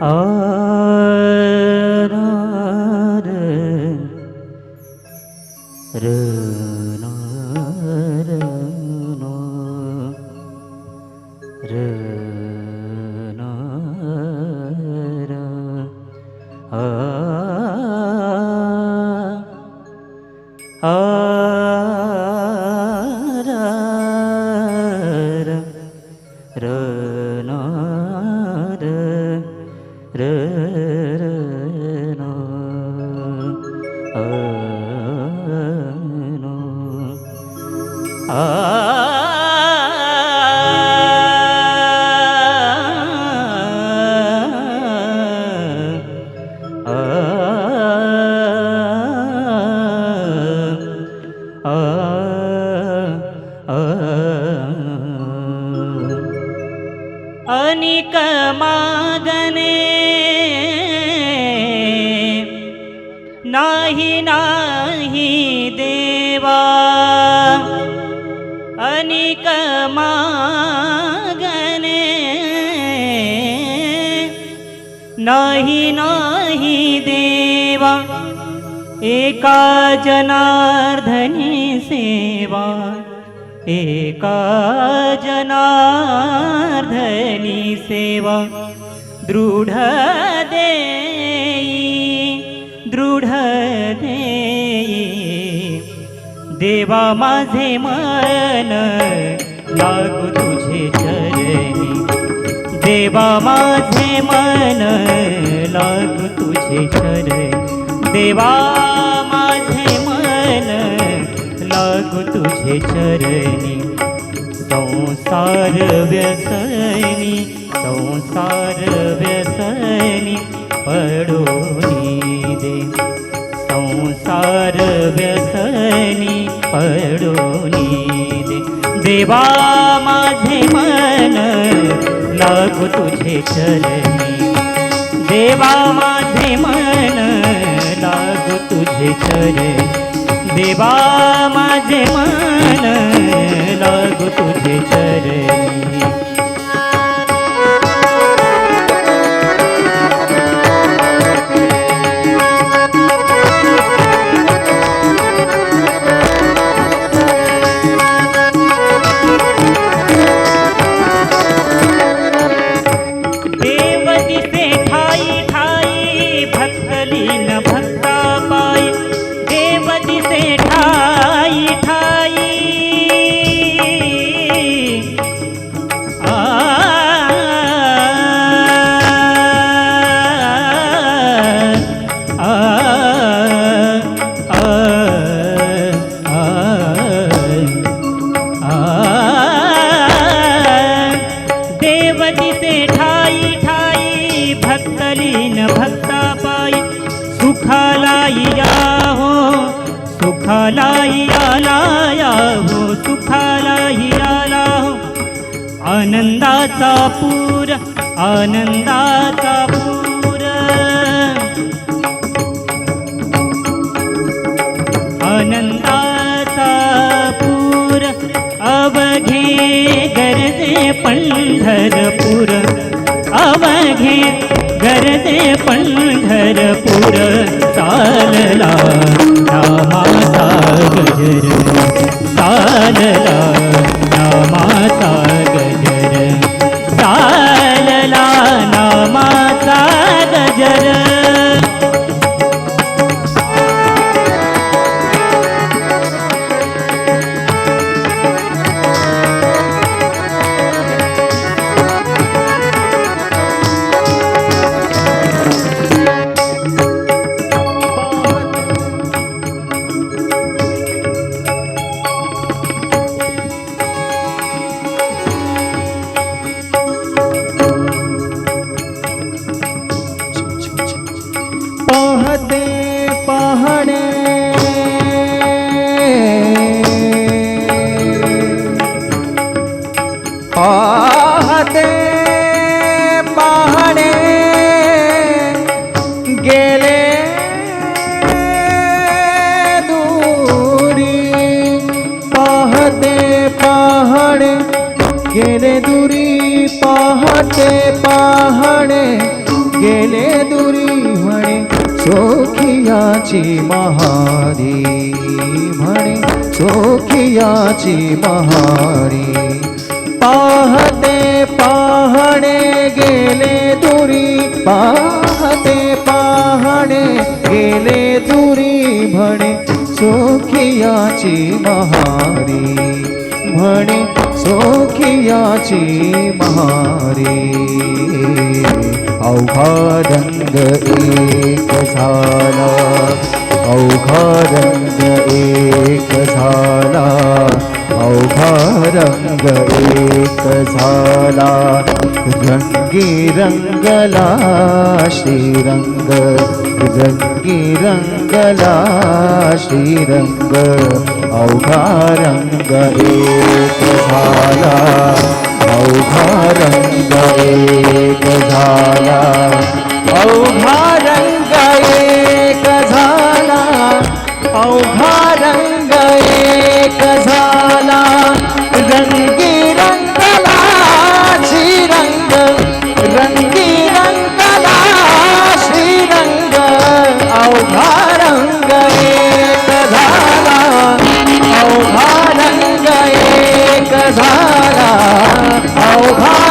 ആരാധ ಅನಿಕ ಮಾಗನೆ ನಾಹಿ ನಾಹಿ ದೇವಾ देवा अनिक मागणे नाही नाही देवा एका जनार्दनी सेवा एका जनार्दनी सेवा दृढ देई देवा माझे मरण लागू तुझे चरणी. देवा माझे मन लागू तुझे चरणी. देवा माझे मन लागू तुझे चरणी. संसार व्यसनी संसार व्यसनी पडोनी दे. संसार व्यसनी पडोनी दे देवा माझे मन लागू तुझे चरणी. देवा माझे मन लागू तुझे चरणी. देवा माझे मन लागू तुझे चरणी. देव दिसे ठाई ठाई भक्तलीन भक्ता पायी सुखालाई या हो सुखालाई आलाया हो सुखालाई आला हो। आनंदाचा पूर आनंदाचा पूर। आनंदा अवघे गरजे पंढरपूर चालला. गेले दुरी पाहते पाहणे गेले दुरी म्हणे सोखियाची महारी म्हणे सोखियाची महारी. पाहते पाहणे गेले दुरी पाहते पाहणे गेले दुरी म्हणे सोखियाची महारी. म्हणे सोखियाची महारी अवघा रंग एक झाला अवघा रंग एक झाला अवघा रंग एक झाला रंगी रंगला श्रीरंग रंगी रंगला श्रीरंग अवघा रंग एक झाला. अवघा रंग एक झाला. अवघा 啊啊